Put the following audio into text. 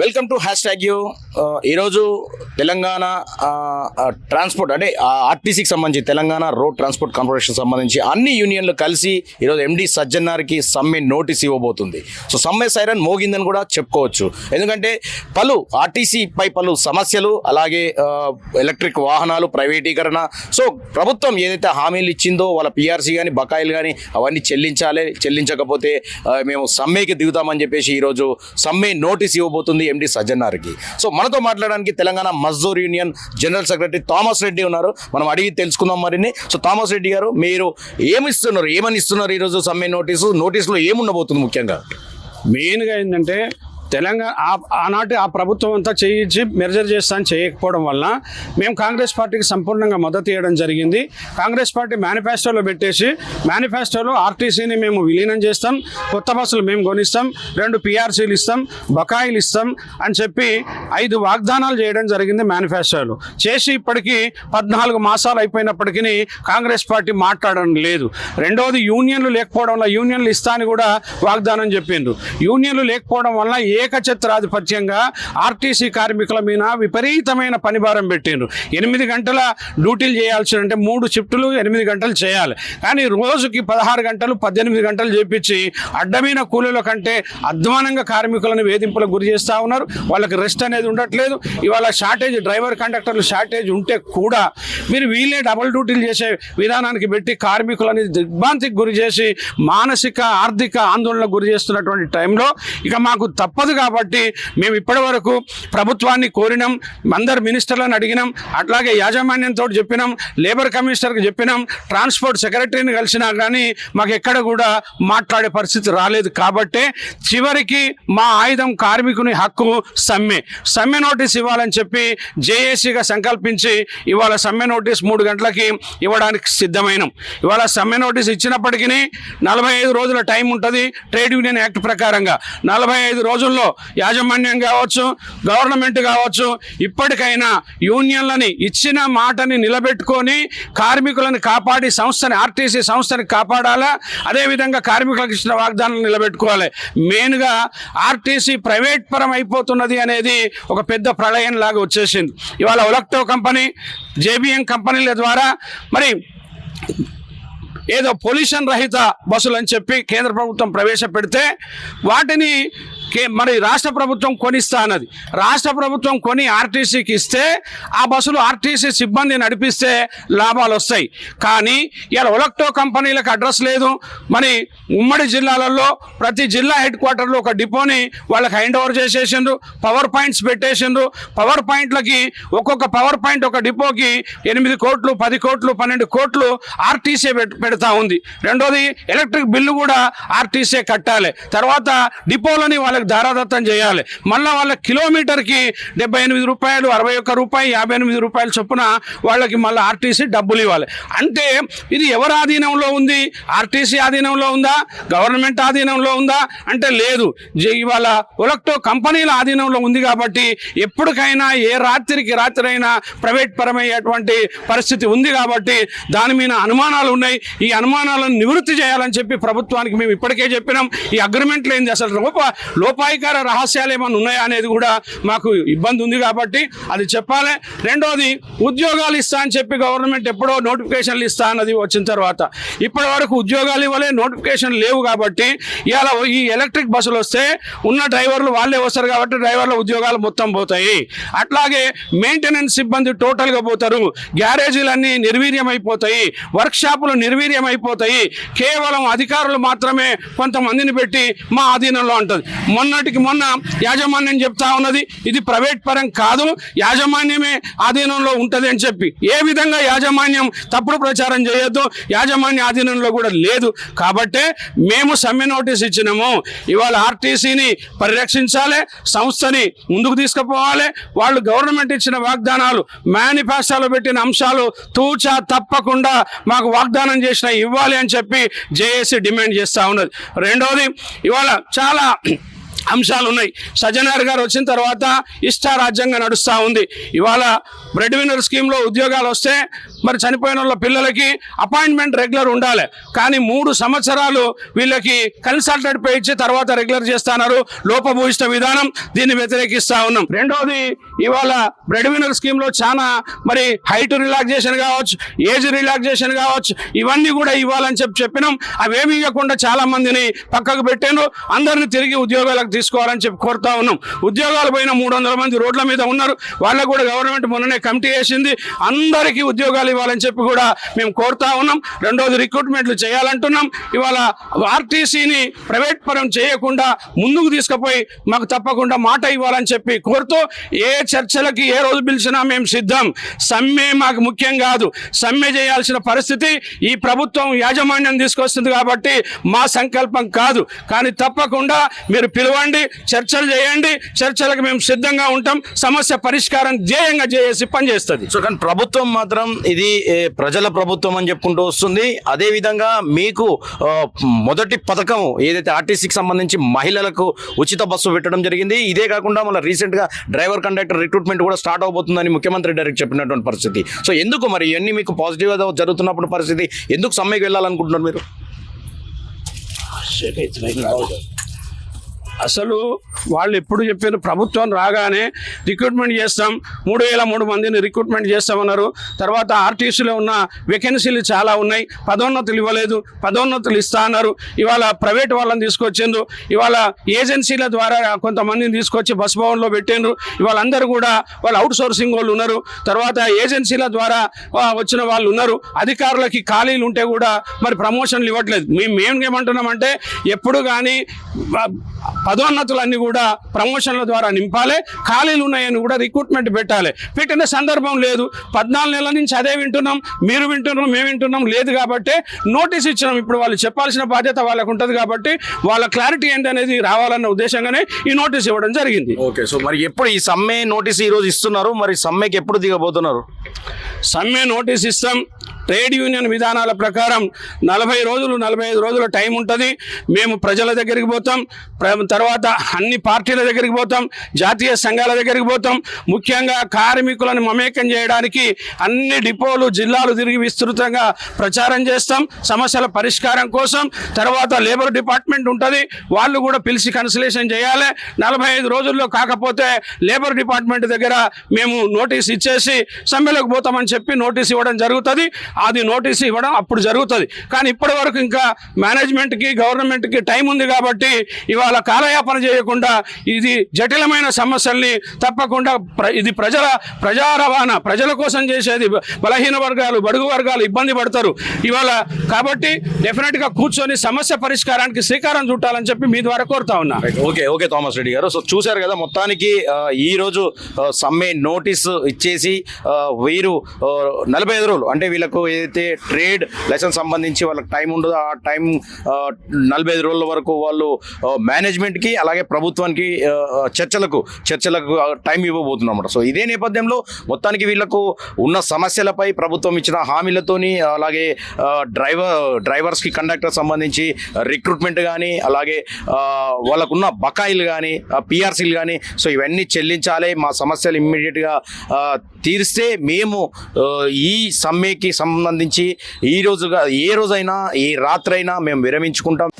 Welcome to hashtag you ఈరోజు Telangana transport అంటే ఆర్టీసీకి సంబంధించి తెలంగాణ రోడ్ ట్రాన్స్పోర్ట్ కార్పొరేషన్ సంబంధించి అన్ని యూనియన్లు కలిసి ఈరోజు ఎండి సజ్జన్నార్కి సమ్మె నోటీస్ ఇవ్వబోతుంది. సో సమ్మె సైరన్ మోగిందని కూడా చెప్పుకోవచ్చు. ఎందుకంటే పలు ఆర్టీసీపై పలు సమస్యలు అలాగే ఎలక్ట్రిక్ వాహనాలు ప్రైవేటీకరణ సో ప్రభుత్వం ఏదైతే హామీలు ఇచ్చిందో వాళ్ళ పిఆర్సీ కానీ బకాయిలు కానీ అవన్నీ చెల్లించాలి చెల్లించకపోతే మేము సమ్మెకి దిగుతామని చెప్పేసి ఈరోజు సమ్మె నోటీస్ ఇవ్వబోతుంది. ఎండి సజ్జనార్కి సో మనతో మాట్లాడడానికి Telangana Mazdoor union general secretary Thomas Reddy ఉన్నారు. మనం అడిగి తెలుసుకుందాం మరిన్ని. సో థామస్ రెడ్డి గారు మీరు ఏమిస్తున్నారు? ఏమని ఇస్తున్నారు ఈరోజు సమ్మె నోటీసు? నోటీసులో ఏముండబోతుంది ముఖ్యంగా? మెయిన్గా ఏంటంటే తెలంగాణ ఆనాటి ఆ ప్రభుత్వం అంతా చేయించి మెర్జర్ చేస్తాను చేయకపోవడం వల్ల మేము కాంగ్రెస్ పార్టీకి సంపూర్ణంగా మద్దతు ఇవ్వడం జరిగింది. కాంగ్రెస్ పార్టీ మేనిఫెస్టోలో పెట్టేసి మేనిఫెస్టోలో ఆర్టీసీని మేము విలీనం చేస్తాం కొత్త బస్సులు మేము కొనిస్తాం రెండు పిఆర్సీలు ఇస్తాం బకాయిలు ఇస్తాం అని చెప్పి ఐదు వాగ్దానాలు చేయడం జరిగింది మేనిఫెస్టోలో. చేసి ఇప్పటికీ పద్నాలుగు మాసాలు అయిపోయినప్పటికీ కాంగ్రెస్ పార్టీ మాట్లాడడం లేదు. రెండవది యూనియన్లు లేకపోవడం వల్ల యూనియన్లు ఇస్తా అని కూడా వాగ్దానం చెప్పిండ్రు. యూనియన్లు లేకపోవడం వల్ల ఏకఛత్రాధిపత్యంగా ఆర్టీసీ కార్మికుల మీద విపరీతమైన పనిభారం పెట్టిండ్రు. ఎనిమిది గంటల డ్యూటీలు చేయాల్సి అంటే మూడు షిఫ్టులు ఎనిమిది గంటలు చేయాలి. కానీ రోజుకి పదహారు గంటలు పద్దెనిమిది గంటలు చేపించి అడ్డమైన కూలీల కంటే అధ్వానంగా కార్మికులను వేధింపులకు గురి చేస్తూ ఉన్నారు. వాళ్ళకి రెస్ట్ అనేది ఉండట్లేదు. ఇవాళ షార్టేజ్ డ్రైవర్ కండక్టర్లు షార్టేజ్ ఉంటే కూడా మీరు వీళ్ళే డబుల్ డ్యూటీలు చేసే విధానానికి పెట్టి కార్మికులని దిగ్భ్రాంతికి గురి చేసి మానసిక ఆర్థిక ఆందోళనకు గురి చేస్తున్నటువంటి టైంలో ఇక మాకు తప్పదు కాబట్టి మేము ఇప్పటి వరకు ప్రభుత్వాన్ని కోరినాం అందరు మినిస్టర్లను అడిగినాం అట్లాగే యాజమాన్యంతో చెప్పినాం లేబర్ కమిషనర్కి చెప్పినాం ట్రాన్స్పోర్ట్ సెక్రటరీని కలిసినా కానీ మాకు ఎక్కడ కూడా మాట్లాడే పరిస్థితి రాలేదు. కాబట్టే చివరికి మా ఆయుధం కార్మికుని హక్కు సమ్మె. సమ్మె నోటీస్ ఇవ్వాలని చెప్పి జేఏసీగా సంకల్పించి ఇవాళ సమ్మె నోటీస్ మూడు గంటలకి ఇవ్వడానికి సిద్ధమైనం. ఇవాళ సమ్మె నోటీస్ ఇచ్చినప్పటికీ నలభై ఐదు రోజుల టైం ఉంటుంది ట్రేడ్ యూనియన్ యాక్ట్ ప్రకారంగా. నలభై ఐదు రోజుల్లో యాజమాన్యం కావచ్చు గవర్నమెంట్ కావచ్చు ఇప్పటికైనా యూనియన్లని ఇచ్చిన మాటని నిలబెట్టుకొని కార్మికులను కాపాడి సంస్థని ఆర్టీసీ సంస్థని కాపాడాలా? అదేవిధంగా కార్మికులకు ఇచ్చిన వాగ్దానాలు నిలబెట్టుకోవాలి. మెయిన్గా ఆర్టీసీ ప్రైవేట్ పరం అయిపోతున్నది అనేది ఒక పెద్ద ప్రళయం లాగా వచ్చేసింది. ఇవాళ ఒలక్టో కంపెనీ జేబిఎం కంపెనీల ద్వారా మరి ఏదో పొల్యూషన్ రహిత బస్సులు అని చెప్పి కేంద్ర ప్రభుత్వం ప్రవేశపెడితే వాటిని మరి రాష్ట్ర ప్రభుత్వం కొనిస్తా అన్నది. రాష్ట్ర ప్రభుత్వం కొని ఆర్టీసీకి ఇస్తే ఆ బస్సులు ఆర్టీసీ సిబ్బంది నడిపిస్తే లాభాలు వస్తాయి. కానీ ఇలా ఒలక్టో కంపెనీలకు అడ్రస్ లేదు. మరి ఉమ్మడి జిల్లాలలో ప్రతి జిల్లా హెడ్ క్వార్టర్లో ఒక డిపోని వాళ్ళకి హ్యాండ్ ఓవర్ చేసేసిండ్రు పవర్ పాయింట్స్ పెట్టేసిండ్రు. పవర్ పాయింట్లకి ఒక్కొక్క పవర్ పాయింట్ ఒక డిపోకి ఎనిమిది కోట్లు పది కోట్లు పన్నెండు కోట్లు ఆర్టీసీ పెడతా ఉంది. రెండోది ఎలక్ట్రిక్ బిల్లు కూడా ఆర్టీసీ కట్టాలి. తర్వాత డిపోలని వాళ్ళకి ధారాదత్తం చేయాలి. మళ్ళీ వాళ్ళ కిలోమీటర్కి డెబ్బై ఎనిమిది రూపాయలు అరవై ఒక్క రూపాయి యాభై ఎనిమిది రూపాయల చొప్పున వాళ్ళకి మళ్ళీ ఆర్టీసీ డబ్బులు ఇవ్వాలి. అంటే ఇది ఎవరి ఆధీనంలో ఉంది? ఆర్టీసీ ఆధీనంలో ఉందా? గవర్నమెంట్ ఆధీనంలో ఉందా? అంటే లేదు. ఇవాళ ఒలక్టో కంపెనీల ఆధీనంలో ఉంది కాబట్టి ఎప్పటికైనా ఏ రాత్రికి రాత్రి అయినా ప్రైవేట్ పరమయ్యేటువంటి పరిస్థితి ఉంది కాబట్టి దాని మీద అనుమానాలు ఉన్నాయి. ఈ అనుమానాలను నివృత్తి చేయాలని చెప్పి ప్రభుత్వానికి మేము ఇప్పటికే చెప్పినాం. ఈ అగ్రిమెంట్లు ఏంది? అసలు లోప లోపాయికార రహస్యాలు ఏమైనా ఉన్నాయా అనేది కూడా మాకు ఇబ్బంది ఉంది కాబట్టి అది చెప్పాలి. రెండోది ఉద్యోగాలు ఇస్తా అని చెప్పి గవర్నమెంట్ ఎప్పుడో నోటిఫికేషన్లు ఇస్తా అన్నది వచ్చిన తర్వాత ఇప్పటి వరకు ఉద్యోగాలు ఇవ్వలే నోటిఫికేషన్ లేవు కాబట్టి ఇవాళ ఈ ఎలక్ట్రిక్ బస్సులు వస్తే ఉన్న డ్రైవర్లు వాళ్ళే వస్తారు కాబట్టి డ్రైవర్ల ఉద్యోగాలు మొత్తం పోతాయి. అట్లాగే మెయింటెనెన్స్ సిబ్బంది టోటల్గా పోతారు. గ్యారేజీలన్నీ నిర్వీర్యం అయిపోతాయి వర్క్ షాపులు నిర్వీర్యం అయిపోతాయి కేవలం అధికారులు మాత్రమే కొంతమందిని పెట్టి మా ఆధీనంలో ఉంటుంది మొన్నటికి మొన్న యాజమాన్యం చెప్తా ఉన్నది ఇది ప్రైవేట్ పరం కాదు యాజమాన్యమే ఆధీనంలో ఉంటుంది అని చెప్పి. ఏ విధంగా యాజమాన్యం తప్పుడు ప్రచారం చేయొద్దు యాజమాన్య ఆధీనంలో కూడా లేదు. కాబట్టే మేము సమ్మె నోటీస్ ఇచ్చినాము. ఇవాళ ఆర్టీసీని పరిరక్షించాలి సంస్థని ముందుకు తీసుకుపోవాలి. వాళ్ళు గవర్నమెంట్ ఇచ్చిన వాగ్దానాలు మేనిఫెస్టోలో పెట్టిన అంశాలు తూచా తప్పకుండా మాకు వాగ్దానం చేసిన ఇవ్వాలి అని చెప్పి జేఏసీ డిమాండ్ చేస్తూ ఉన్నది. రెండవది ఇవాళ చాలా అంశాలు ఉన్నాయి సజ్జనార్ గారు వచ్చిన తర్వాత ఇష్టారాజ్యంగా నడుస్తూ ఉంది. ఇవాళ బ్రెడ్ విన్నర్ స్కీమ్లో ఉద్యోగాలు వస్తే మరి చనిపోయిన వాళ్ళ పిల్లలకి అపాయింట్మెంట్ రెగ్యులర్ ఉండాలి. కానీ మూడు సంవత్సరాలు వీళ్ళకి కన్సల్టెంట్ పే ఇచ్చి తర్వాత రెగ్యులర్ చేస్తున్నారు. లోపభూయిష్ట విధానం దీన్ని వ్యతిరేకిస్తా ఉన్నాం. రెండోది ఇవాళ బ్రెడ్ విన్నర్ స్కీమ్లో చాలా మరి హైట్ రిలాక్సేషన్ కావచ్చు ఏజ్ రిలాక్సేషన్ కావచ్చు ఇవన్నీ కూడా ఇవ్వాలని చెప్పి చెప్పినాం. అవేమి ఇవ్వకుండా చాలా మందిని పక్కకు పెట్టాను అందరిని తిరిగి ఉద్యోగాలకు తీసుకోవాలని చెప్పి కోరుతా ఉన్నాం. ఉద్యోగాలు పోయిన మూడు వందల మంది రోడ్ల మీద ఉన్నారు. వాళ్ళకు కూడా గవర్నమెంట్ మొన్ననే కమిటీ వేసింది. అందరికీ ఉద్యోగాలు ఇవ్వాలని చెప్పి కూడా మేము కోరుతా ఉన్నాం. రెండోది రిక్రూట్మెంట్లు చేయాలంటున్నాం. ఇవాళ ఆర్టీసీని ప్రైవేట్ పరం చేయకుండా ముందుకు తీసుకుపోయి మాకు తప్పకుండా మాట ఇవ్వాలని చెప్పి కోరుతూ ఏ చర్చలకి ఏ రోజు పిలిచినా మేము సిద్ధం. సమ్మె మాకు ముఖ్యం కాదు. సమ్మె చేయాల్సిన పరిస్థితి ఈ ప్రభుత్వం యాజమాన్యం తీసుకొస్తుంది కాబట్టి మా సంకల్పం కాదు. కానీ తప్పకుండా మీరు పిలవండి. చర్చలు చేయండి చర్చలకు మేము సిద్ధంగా ఉంటాం సమస్య పరిష్కారం ధ్యేయంగా చేసి పనిచేస్తుంది. సో కానీ ప్రభుత్వం మాత్రం ఇది ప్రజల ప్రభుత్వం అని చెప్పుకుంటూ వస్తుంది. అదే విధంగా మీకు మొదటి పథకం ఏదైతే ఆర్టీసీకి సంబంధించి మహిళలకు ఉచిత బస్సు పెట్టడం జరిగింది ఇదే కాకుండా మళ్ళీ రీసెంట్గా డ్రైవర్ కండక్టర్ రిక్రూట్మెంట్ కూడా స్టార్ట్ అవబోతుందని ముఖ్యమంత్రి డైరెక్ట్ చెప్పినటువంటి పరిస్థితి. సో ఎందుకు మరి ఇవన్నీ మీకు పాజిటివ్గా జరుగుతున్నప్పుడు పరిస్థితి? ఎందుకు సమ్మెకి వెళ్ళాలనుకుంటున్నారు మీరు? అసలు వాళ్ళు ఎప్పుడు చెప్పారు ప్రభుత్వం రాగానే రిక్రూట్మెంట్ చేస్తాం మూడు వేల మూడు మందిని రిక్రూట్మెంట్ చేస్తామన్నారు. తర్వాత ఆర్టీసీలో ఉన్న వేకెన్సీలు చాలా ఉన్నాయి పదోన్నతులు ఇవ్వలేదు పదోన్నతులు ఇస్తా అన్నారు. ఇవాళ ప్రైవేట్ వాళ్ళని తీసుకొచ్చిండ్రు ఇవాళ ఏజెన్సీల ద్వారా కొంతమందిని తీసుకొచ్చి బస్ భవన్లో పెట్టిండ్రు. ఇవాళ అందరూ కూడా వాళ్ళు అవుట్ సోర్సింగ్ వాళ్ళు ఉన్నారు. తర్వాత ఏజెన్సీల ద్వారా వచ్చిన వాళ్ళు ఉన్నారు. అధికారులకి ఖాళీలు ఉంటే కూడా మరి ప్రమోషన్లు ఇవ్వట్లేదు. మేము మేము ఏమంటున్నామంటే ఎప్పుడు కానీ పదోన్నతులన్నీ కూడా ప్రమోషన్ల ద్వారా నింపాలి. ఖాళీలు ఉన్నాయని కూడా రిక్రూట్మెంట్ పెట్టాలి. పెట్టిన సందర్భం లేదు. పద్నాలుగు నెలల నుంచి అదే వింటున్నాం. మీరు వింటున్నాం మేము వింటున్నాం. లేదు కాబట్టి నోటీస్ ఇచ్చినాం. ఇప్పుడు వాళ్ళు చెప్పాల్సిన బాధ్యత వాళ్ళకు ఉంటుంది కాబట్టి వాళ్ళ క్లారిటీ ఏంటనేది రావాలన్న ఉద్దేశంగానే ఈ నోటీస్ ఇవ్వడం జరిగింది. ఓకే సో మరి ఎప్పుడు ఈ సమ్మె నోటీస్ ఈ రోజు ఇస్తున్నారు? మరి సమ్మెకి ఎప్పుడు దిగబోతున్నారు? సమ్మె నోటీస్ ఇస్తాం. ట్రేడ్ యూనియన్ విధానాల ప్రకారం నలభై రోజులు నలభై ఐదు రోజుల టైం ఉంటుంది. మేము ప్రజల దగ్గరికి పోతాం. తర్వాత అన్ని పార్టీల దగ్గరికి పోతాం జాతీయ సంఘాల దగ్గరికి పోతాం. ముఖ్యంగా కార్మికులను మమేకం చేయడానికి అన్ని డిపోలు జిల్లాలు తిరిగి విస్తృతంగా ప్రచారం చేస్తాం. సమస్యల పరిష్కారం కోసం తర్వాత లేబర్ డిపార్ట్మెంట్ ఉంటుంది. వాళ్ళు కూడా పిలిచి కన్సలేషన్ చేయాలి. నలభై ఐదు రోజుల్లో కాకపోతే లేబర్ డిపార్ట్మెంట్ దగ్గర మేము నోటీస్ ఇచ్చేసి సమ్మెలోకి పోతామని చెప్పి నోటీస్ ఇవ్వడం జరుగుతుంది. అది నోటీస్ ఇవ్వడం అప్పుడు జరుగుతుంది. కానీ ఇప్పటి వరకు ఇంకా మేనేజ్మెంట్కి గవర్నమెంట్కి టైం ఉంది కాబట్టి ఇవాళ కాలయాపన చేయకుండా ఇది జటిలమైన సమస్యల్ని తప్పకుండా ప్ర- ఇది ప్రజల ప్రజా రవాణా ప్రజల కోసం చేసేది బలహీన వర్గాలు బడుగు వర్గాలు ఇబ్బంది పడతారు. ఇవాళ కాబట్టి డెఫినెట్గా కూర్చొని సమస్య పరిష్కారానికి శ్రీకారం చుట్టాలని చెప్పి మీ ద్వారా కోరుతా ఉన్నా. ఓకే ఓకే థామస్ రెడ్డి గారు. సో చూశారు కదా మొత్తానికి ఈరోజు ఈ రోజు సమ్మె నోటీసు ఇచ్చేసి వీరు నలభై ఐదు రోజులు అంటే వీళ్ళకు ఏదైతే ట్రేడ్ లైసెన్స్ సంబంధించి వాళ్ళకి టైం ఉండదో ఆ టైం నలభై ఐదు రోజుల వరకు వాళ్ళు మేనేజ్మెంట్ మేనేజ్మెంట్కి అలాగే ప్రభుత్వానికి చర్చలకు చర్చలకు టైం టైం ఇవ్వబోతున్నమాట సో ఇదే నేపథ్యంలో మొత్తానికి వీళ్ళకు ఉన్న సమస్యలపై ప్రభుత్వం ఇచ్చిన హామీలతోని అలాగే డ్రైవర్ డ్రైవర్స్కి కండక్టర్ సంబంధించి రిక్రూట్మెంట్ కానీ అలాగే వాళ్ళకున్న బకాయిలు కానీ పిఆర్సీలు కానీ సో ఇవన్నీ చెల్లించాలి. మా సమస్యలు ఇమ్మీడియట్గా తీరిస్తే మేము ఈ సమ్మెకి సంబంధించి ఈ రోజుగా ఏ రోజైనా ఏ రాత్రైనా మేము విరమించుకుంటాం.